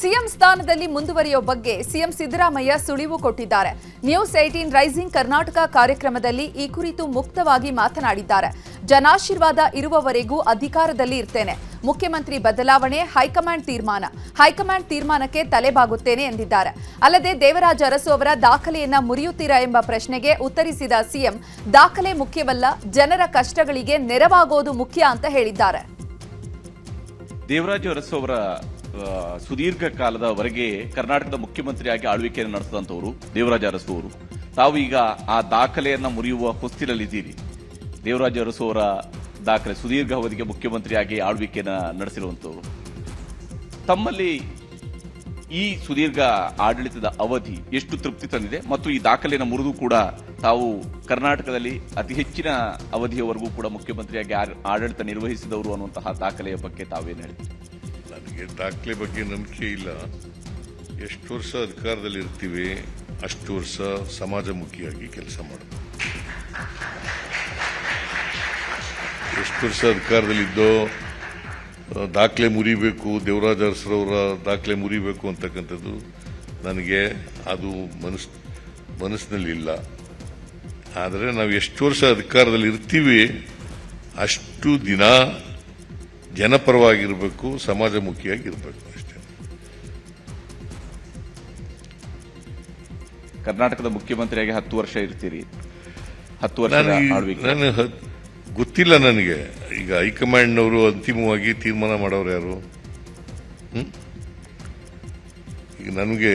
CM ಸ್ಥಾನದಲ್ಲಿ ಮುಂದುವರಿಯೋ ಬಗ್ಗೆ CM Siddaramaiah ಸುಳಿವು ಕೊಟ್ಟಿದ್ದಾರೆ. ನ್ಯೂಸ್ ಏಟೀನ್ ರೈಸಿಂಗ್ ಕರ್ನಾಟಕ ಕಾರ್ಯಕ್ರಮದಲ್ಲಿ ಈ ಕುರಿತು ಮುಕ್ತವಾಗಿ ಮಾತನಾಡಿದ್ದಾರೆ. ಜನಾಶೀರ್ವಾದ ಇರುವವರೆಗೂ ಅಧಿಕಾರದಲ್ಲಿ ಇರ್ತೇನೆ. ಮುಖ್ಯಮಂತ್ರಿ ಬದಲಾವಣೆ, ಹೈಕಮಾಂಡ್ ತೀರ್ಮಾನ. ಹೈಕಮಾಂಡ್ ತೀರ್ಮಾನಕ್ಕೆ ತಲೆಬಾಗುತ್ತೇನೆ ಎಂದಿದ್ದಾರೆ. ಅಲ್ಲದೆ ದೇವರಾಜ ಅರಸು ಅವರ ದಾಖಲೆಯನ್ನ ಮುರಿಯುತ್ತೀರಾ ಎಂಬ ಪ್ರಶ್ನೆಗೆ ಉತ್ತರಿಸಿದ ಸಿಎಂ, ದಾಖಲೆ ಮುಖ್ಯವಲ್ಲ, ಜನರ ಕಷ್ಟಗಳಿಗೆ ನೆರವಾಗೋದು ಮುಖ್ಯ ಅಂತ ಹೇಳಿದ್ದಾರೆ. ದೇವರಾಜ ಅರಸು ಅವರ ಸುದೀರ್ಘ ಕಾಲದವರೆಗೆ ಕರ್ನಾಟಕದ ಮುಖ್ಯಮಂತ್ರಿಯಾಗಿ ಆಳ್ವಿಕೆಯನ್ನು ನಡೆಸಿದಂಥವರು ದೇವರಾಜ ಅರಸು ಅವರು. ತಾವು ಈಗ ಆ ದಾಖಲೆಯನ್ನ ಮುರಿಯುವ ಹೊಸ್ತಿಲಲ್ಲಿದ್ದೀರಿ. ದೇವರಾಜ ಅರಸು ಅವರ ದಾಖಲೆ, ಸುದೀರ್ಘ ಅವಧಿಗೆ ಮುಖ್ಯಮಂತ್ರಿಯಾಗಿ ಆಳ್ವಿಕೆಯನ್ನ ನಡೆಸಿರುವಂತವರು ತಮ್ಮಲ್ಲಿ ಈ ಸುದೀರ್ಘ ಆಡಳಿತದ ಅವಧಿ ಎಷ್ಟು ತೃಪ್ತಿ ತಂದಿದೆ ಮತ್ತು ಈ ದಾಖಲೆಯನ್ನು ಮುರಿದು ಕೂಡ ತಾವು ಕರ್ನಾಟಕದಲ್ಲಿ ಅತಿ ಹೆಚ್ಚಿನ ಅವಧಿಯವರೆಗೂ ಕೂಡ ಮುಖ್ಯಮಂತ್ರಿಯಾಗಿ ಆಡಳಿತ ನಿರ್ವಹಿಸಿದವರು ಅನ್ನುವಂತಹ ದಾಖಲೆಯ ಬಗ್ಗೆ ತಾವೇನು ಹೇಳ್ತೀರಿ? ನನಗೆ ದಾಖಲೆ ಬಗ್ಗೆ ನಂಬಿಕೆ ಇಲ್ಲ. ಎಷ್ಟು ವರ್ಷ ಅಧಿಕಾರದಲ್ಲಿ ಇರ್ತೀವಿ ಅಷ್ಟು ವರ್ಷ ಸಮಾಜಮುಖಿಯಾಗಿ ಕೆಲಸ ಮಾಡಬೇಕು ಎಷ್ಟು ವರ್ಷ ಅಧಿಕಾರದಲ್ಲಿದ್ದೋ ದಾಖಲೆ ಮುರಿಬೇಕು, ದೇವರಾಜ ಅರಸರವರ ದಾಖಲೆ ಮುರಿಬೇಕು ಅಂತಕ್ಕಂಥದ್ದು ನನಗೆ ಅದು ಮನಸ್ ಮನಸ್ಸಿನಲ್ಲಿಲ್ಲ ಆದರೆ ನಾವು ಎಷ್ಟು ವರ್ಷ ಅಧಿಕಾರದಲ್ಲಿ ಇರ್ತೀವಿ ಅಷ್ಟು ದಿನ ಜನಪರವಾಗಿರಬೇಕು ಸಮಾಜಮುಖಿಯಾಗಿರಬೇಕು ಅಷ್ಟೇ. ಕರ್ನಾಟಕದ ಮುಖ್ಯಮಂತ್ರಿಯಾಗಿ ಹತ್ತು ವರ್ಷ ಇರ್ತೀರಿ. ಹತ್ತು ವರ್ಷ ನಾನು ಗೊತ್ತಿಲ್ಲ ನನಗೆ. ಈಗ ಹೈಕಮಾಂಡ್ನವರು ಅಂತಿಮವಾಗಿ ತೀರ್ಮಾನ ಮಾಡೋರು ಯಾರು? ಈಗ ನನಗೆ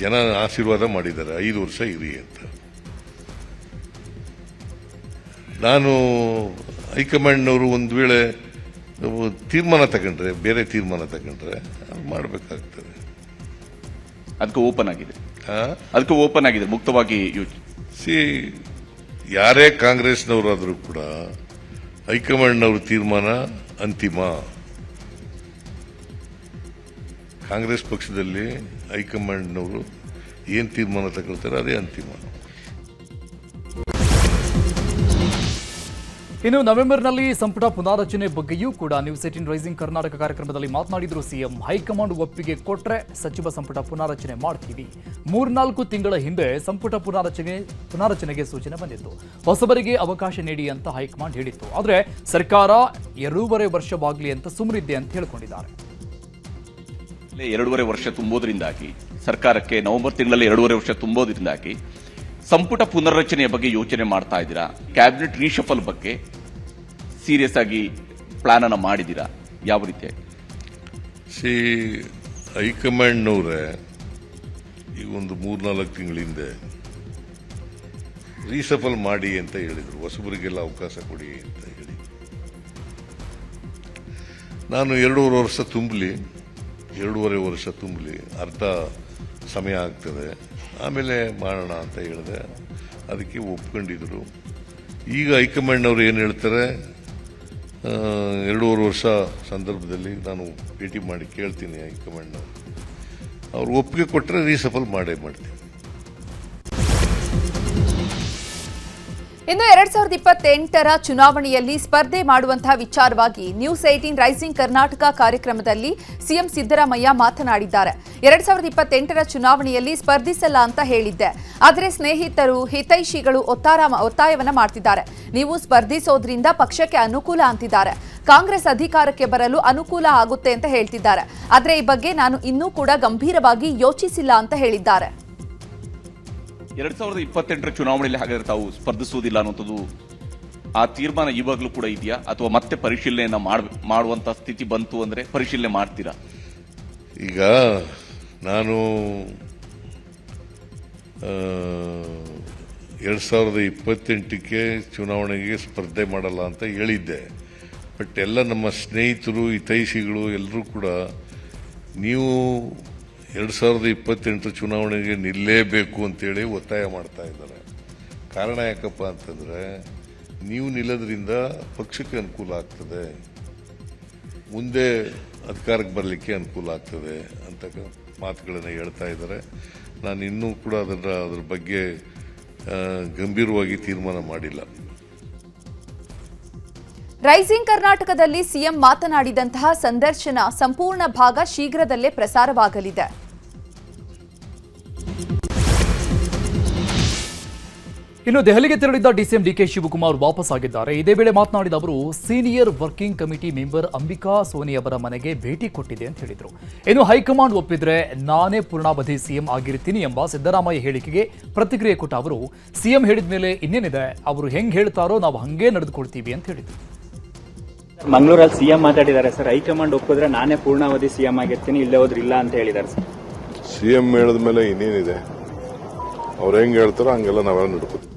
ಜನ ಆಶೀರ್ವಾದ ಮಾಡಿದ್ದಾರೆ. ಐದು ವರ್ಷ ಇರಿ ಅಂತ. ನಾನು ಹೈಕಮಾಂಡ್ನವರು ಒಂದು ವೇಳೆ ತೀರ್ಮಾನ ತಗೊಂಡ್ರೆ ಬೇರೆ ತೀರ್ಮಾನ ತಗೊಂಡ್ರೆ ಮಾಡಬೇಕಾಗ್ತದೆ. ಅದಕ್ಕೆ ಓಪನ್ ಆಗಿದೆ? ಅದಕ್ಕೆ ಓಪನ್ ಆಗಿದೆ ಮುಕ್ತವಾಗಿ ಯೋಚನೆ ಸಿ ಯಾರೇ ಕಾಂಗ್ರೆಸ್ನವರಾದರೂ ಕೂಡ ಹೈಕಮಾಂಡ್ನವ್ರ ತೀರ್ಮಾನ ಅಂತಿಮ. ಕಾಂಗ್ರೆಸ್ ಪಕ್ಷದಲ್ಲಿ ಹೈಕಮಾಂಡ್ನವರು ಏನು ತೀರ್ಮಾನ ತಗೊಳ್ತಾರೆ ಅದೇ ಅಂತಿಮ. ಇನ್ನು ನವೆಂಬರ್ನಲ್ಲಿ ಸಂಪುಟ ಪುನಾರಚನೆ ಬಗ್ಗೆಯೂ ಕೂಡ ನ್ಯೂಸ್ ಏಟಿನ್ ರೈಸಿಂಗ್ ಕರ್ನಾಟಕ ಕಾರ್ಯಕ್ರಮದಲ್ಲಿ ಮಾತನಾಡಿದ್ರು ಸಿಎಂ. ಹೈಕಮಾಂಡ್ ಒಪ್ಪಿಗೆ ಕೊಟ್ರೆ ಸಚಿವ ಸಂಪುಟ ಪುನಾರಚನೆ ಮಾಡ್ತೀವಿ. ಮೂರ್ನಾಲ್ಕು ತಿಂಗಳ ಹಿಂದೆ ಸಂಪುಟ ಪುನಾರಚನೆ, ಪುನಾರಚನೆಗೆ ಸೂಚನೆ ಬಂದಿತ್ತು. ಹೊಸಬರಿಗೆ ಅವಕಾಶ ನೀಡಿ ಅಂತ ಹೈಕಮಾಂಡ್ ಹೇಳಿತ್ತು. ಆದರೆ ಸರ್ಕಾರ ಎರಡೂವರೆ ವರ್ಷವಾಗಲಿ ಅಂತ ಸುಮ್ಮನಿದ್ದೆ ಅಂತ ಹೇಳ್ಕೊಂಡಿದ್ದಾರೆ. ಎರಡೂವರೆ ವರ್ಷ ತುಂಬೋದ್ರಿಂದಾಗಿ ಸರ್ಕಾರಕ್ಕೆ ನವೆಂಬರ್ ತಿಂಗಳಲ್ಲಿ ಎರಡೂವರೆ ವರ್ಷ ತುಂಬೋದ್ರಿಂದಾಗಿ ಸಂಪುಟ ಪುನರ್ರಚನೆಯ ಬಗ್ಗೆ ಯೋಚನೆ ಮಾಡ್ತಾ ಇದ್ದೀರಾ? ಕ್ಯಾಬಿನೆಟ್ ರೀಶಫಲ್ ಬಗ್ಗೆ ಸೀರಿಯಸ್ ಆಗಿ ಪ್ಲಾನ್ ಅನ್ನು ಮಾಡಿದ್ದೀರಾ? ಯಾವ ರೀತಿಯಾಗಿ ಸಿ, ಹೈಕಮಾಂಡ್ನವ್ರೆ, ಈ ಒಂದು ಮೂರ್ನಾಲ್ಕು ತಿಂಗಳ ಹಿಂದೆ ರೀಸಫಲ್ ಮಾಡಿ ಅಂತ ಹೇಳಿದರು. ಹೊಸಬರಿಗೆಲ್ಲ ಅವಕಾಶ ಕೊಡಿ ಅಂತ ಹೇಳಿ. ನಾನು ಎರಡೂವರೆ ವರ್ಷ ತುಂಬಲಿ, ಎರಡೂವರೆ ವರ್ಷ ತುಂಬಲಿ, ಅರ್ಧ ಸಮಯ ಆಗ್ತದೆ. ಆಮೇಲೆ ಮಾಡೋಣ ಅಂತ ಹೇಳಿದೆ. ಅದಕ್ಕೆ ಒಪ್ಕೊಂಡಿದ್ರು. ಈಗ ಹೈಕಮಾಂಡ್ನವ್ರು ಏನು ಹೇಳ್ತಾರೆ? ಎರಡೂವರೆ ವರ್ಷ ಸಂದರ್ಭದಲ್ಲಿ ನಾನು ಭೇಟಿ ಮಾಡಿ ಕೇಳ್ತೀನಿ ಹೈಕಮಾಂಡ್ನವ್ರು. ಅವ್ರು ಒಪ್ಪಿಗೆ ಕೊಟ್ಟರೆ ರೀಸಫಲ್ ಮಾಡೇ ಮಾಡ್ತೀನಿ. ಇನ್ನು ಎರಡ್ ಸಾವಿರದ ಇಪ್ಪತ್ತೆಂಟರ ಚುನಾವಣೆಯಲ್ಲಿ ಸ್ಪರ್ಧೆ ಮಾಡುವಂತಹ ವಿಚಾರವಾಗಿ ನ್ಯೂಸ್ ಏಟೀನ್ ರೈಸಿಂಗ್ ಕರ್ನಾಟಕ ಕಾರ್ಯಕ್ರಮದಲ್ಲಿ ಸಿಎಂ ಸಿದ್ದರಾಮಯ್ಯ ಮಾತನಾಡಿದ್ದಾರೆ. ಎರಡ್ ಸಾವಿರದ ಇಪ್ಪತ್ತೆಂಟರ ಚುನಾವಣೆಯಲ್ಲಿ ಸ್ಪರ್ಧಿಸಲ್ಲ ಅಂತ ಹೇಳಿದ್ದೆ. ಆದರೆ ಸ್ನೇಹಿತರು, ಹಿತೈಷಿಗಳು ಒತ್ತಾರ ಒತ್ತಾಯವನ್ನ ಮಾಡ್ತಿದ್ದಾರೆ. ನೀವು ಸ್ಪರ್ಧಿಸೋದ್ರಿಂದ ಪಕ್ಷಕ್ಕೆ ಅನುಕೂಲ ಅಂತಿದ್ದಾರೆ. ಕಾಂಗ್ರೆಸ್ ಅಧಿಕಾರಕ್ಕೆ ಬರಲು ಅನುಕೂಲ ಆಗುತ್ತೆ ಅಂತ ಹೇಳ್ತಿದ್ದಾರೆ. ಆದರೆ ಈ ಬಗ್ಗೆ ನಾನು ಇನ್ನೂ ಕೂಡ ಗಂಭೀರವಾಗಿ ಯೋಚಿಸಿಲ್ಲ ಅಂತ ಹೇಳಿದ್ದಾರೆ. ಎರಡ್ ಸಾವಿರದ ಇಪ್ಪತ್ತೆಂಟರ ಚುನಾವಣೆಯಲ್ಲಿ ಹಾಗಾದ್ರೆ ತಾವು ಸ್ಪರ್ಧಿಸುವುದಿಲ್ಲ ಅನ್ನುವಂಥದ್ದು ಆ ತೀರ್ಮಾನ ಇವಾಗಲೂ ಕೂಡ ಇದೆಯಾ? ಅಥವಾ ಮತ್ತೆ ಪರಿಶೀಲನೆಯನ್ನ ಮಾಡ್- ಮಾಡುವಂತ ಸ್ಥಿತಿ ಬಂತು ಅಂದ್ರೆ ಪರಿಶೀಲನೆ ಮಾಡ್ತೀರಾ? ಈಗ ನಾನು ಎರಡು ಸಾವಿರದ ಇಪ್ಪತ್ತೆಂಟಕ್ಕೆ ಚುನಾವಣೆಗೆ ಸ್ಪರ್ಧೆ ಮಾಡಲ್ಲ ಅಂತ ಹೇಳಿದ್ದೆ. ಬಟ್ ಎಲ್ಲ ನಮ್ಮ ಸ್ನೇಹಿತರು, ಹಿತೈಷಿಗಳು ಎಲ್ಲರೂ ಕೂಡ ನೀವು ಎರಡು ಸಾವಿರದ ಇಪ್ಪತ್ತೆಂಟು ಚುನಾವಣೆಗೆ ನಿಲ್ಲೇಬೇಕು ಅಂತೇಳಿ ಒತ್ತಾಯ ಮಾಡ್ತಾ ಇದ್ದಾರೆ. ಕಾರಣ ಯಾಕಪ್ಪ ಅಂತಂದ್ರೆ, ನೀವು ನಿಲ್ಲೋದ್ರಿಂದ ಪಕ್ಷಕ್ಕೆ ಅನುಕೂಲ ಆಗ್ತದೆ. ಮುಂದೆ ಅಧಿಕಾರಕ್ಕೆ ಬರಲಿಕ್ಕೆ ಅನುಕೂಲ ಆಗ್ತದೆ ಅಂತ ಮಾತುಗಳನ್ನು ಹೇಳ್ತಾ ಇದ್ದಾರೆ. ನಾನು ಇನ್ನೂ ಕೂಡ ಅದರ ಅದ್ರ ಬಗ್ಗೆ ಗಂಭೀರವಾಗಿ ತೀರ್ಮಾನ ಮಾಡಿಲ್ಲ. ರೈಸಿಂಗ್ ಕರ್ನಾಟಕದಲ್ಲಿ ಸಿಎಂ ಮಾತನಾಡಿದಂತಹ ಸಂದರ್ಶನ ಸಂಪೂರ್ಣ ಭಾಗ ಶೀಘ್ರದಲ್ಲೇ ಪ್ರಸಾರವಾಗಲಿದೆ. ಇನ್ನು ದೆಹಲಿಗೆ ತೆರಳಿದ್ದ ಡಿಸಿಎಂ ಡಿಕೆ ಶಿವಕುಮಾರ್ ವಾಪಸ್ ಆಗಿದ್ದಾರೆ. ಇದೇ ವೇಳೆ ಮಾತನಾಡಿದ ಅವರು, senior working committee member Ambika Soni ಅವರ ಮನೆಗೆ ಭೇಟಿ ಕೊಟ್ಟಿದೆ ಅಂತ ಹೇಳಿದರು. ಇನ್ನು ಹೈಕಮಾಂಡ್ ಒಪ್ಪಿದ್ರೆ ನಾನೇ ಪೂರ್ಣಾವಧಿ ಸಿಎಂ ಆಗಿರ್ತೀನಿ ಎಂಬ ಸಿದ್ದರಾಮಯ್ಯ ಹೇಳಿಕೆಗೆ ಪ್ರತಿಕ್ರಿಯೆ ಕೊಟ್ಟ ಅವರು, ಸಿಎಂ ಹೇಳಿದ ಮೇಲೆ ಇನ್ನೇನಿದೆ? ಅವರು ಹೆಂಗ್ ಹೇಳ್ತಾರೋ ನಾವು ಹಂಗೆ ನಡೆದುಕೊಳ್ತೀವಿ ಅಂತ ಹೇಳಿದರು. ಮಂಗಳೂರಲ್ಲಿ ಸಿಎಂ ಮಾತಾಡಿದ್ದಾರೆ ಸರ್. ಹೈಕಮಾಂಡ್ ಒಪ್ಪಿದ್ರೆ ನಾನೇ ಪೂರ್ಣಾವಧಿ ಸಿಎಂ ಆಗಿರ್ತೀನಿ, ಇಲ್ಲೇ ಹೋದ್ರೆ ಇಲ್ಲ ಅಂತ ಹೇಳಿದ್ದಾರೆ ಸರ್. ಸಿ ಎಂ ಹೇಳಿದ ಮೇಲೆ ಇನ್ನೇನಿದೆ? ಅವ್ರು ಹೆಂಗ್ ಹೇಳ್ತಾರೋ ಹಂಗೆಲ್ಲ ನಾವೆಲ್ಲ ನಡ್ಕೋತೀವಿ.